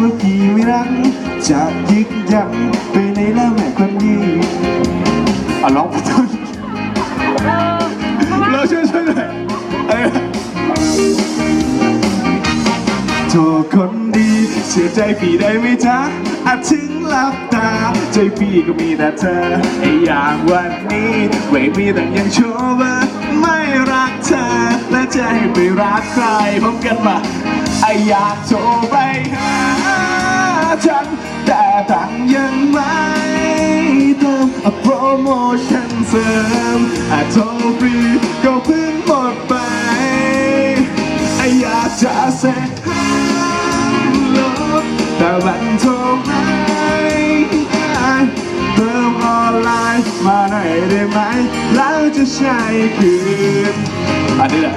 ว่าพี่ไม่รัก จะยึกยักไปไหนแล้วแม่คนดีอะร้องไปต้นเราช่วยช่วยหน่อยเอ้ยโทรคนดีเชื่อใจพี่ได้ไหมจ๊ะอาจถึงหลับตา ใจพี่ก็มีแต่เธอไอ้อย่างวันนี้ไม่มีแต่ยังโชว์ว่าไม่รักเธอ และจะให้ไปรักใครพร้อมกันมาไอ้อยากโทรไปหา ฉัน แต่ตังค์ยังไม่เติมอะโปรโมชั่นเสริมอะโทรฟรีก็เพิ่งหมดไปไอ้อยากจะเซ็ตฮัลโหลแต่มันโทรไม่ได้เติมออนไลน์มาหน่อยได้ไหม แล้วจะใช้คืนอันนี้แหละ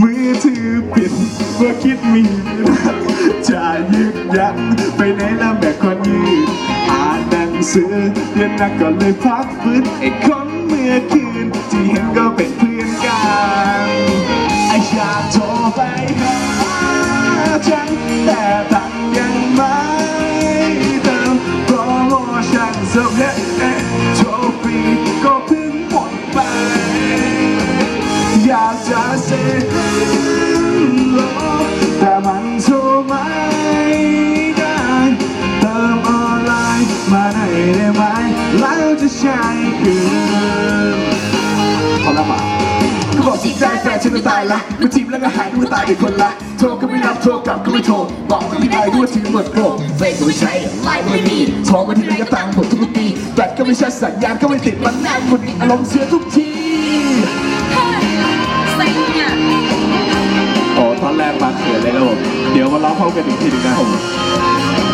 มือถือปิดว่าคิดมี ยึกยันไปไหนแล้วแม่คนยืนอ่านหนังสือเรียนหนักก็เลยพักฟื้นไอ้คนเมื่อคืน จะใช้คืนพอแล้วมาก็บอกสิใจแฟนฉันจะตายละมาจีบแล้วก็หายด้วยตายเป็นคนละโทรก็ไม่รับโทรกลับก็ไม่โทรบอกก็ไม่ได้ด้วยถือหมดโปรเฟซก็ไม่ใช่ไลน์ไม่มีโทรมาที่ไหนก็ตังหมดทุกทีแบตก็ไม่ใช่สัญญาณก็ไม่ติดมันแน่นคนนี้อารมณ์เสียทุกทีโอ้ตอนแรกมาเขินเลยครับผมเดี๋ยวมาร้องพร้อมกันอีกทีหนึงนะครับผม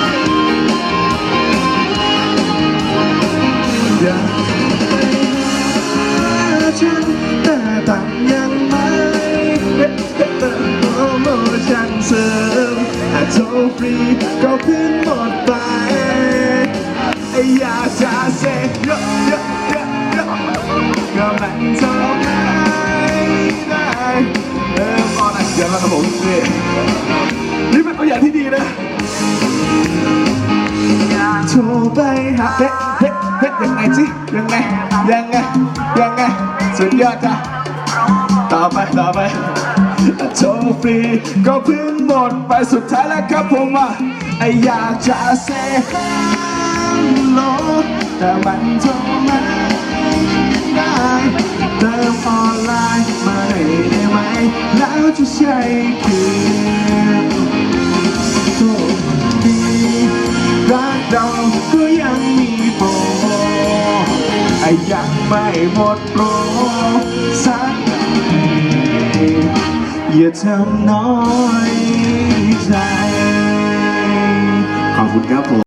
ีก็เพิ่งหมดไปอยากจะเซ็นเยอะเยอะเยอะเยอะก็มันทรไม่ได้เออตอนเดี๋ยวเราครับผมนี่นี่เป็นตัวอย่างที่ดีนะโทรไปหาเฮ้เฮ้เฮ้ยังไงสิยังไงยังไงยังไงสุดยอดจ้ะต่อไปต่อไป โทรฟรีก็เพิ่งหมดไปสุดท้ายแล้วครับผมอะไออยากจะเซ่ฮัลโหลแต่มันโทรไม่ได้เติมออนไลน์มาหน่อยได้ไหม แล้วจะใช้คืนโชคดีรักเราก็ยังมีโปรไอ้ยังไม่หมดโปรสักที อย่าทำน้อยใจ ขอบคุณครับผม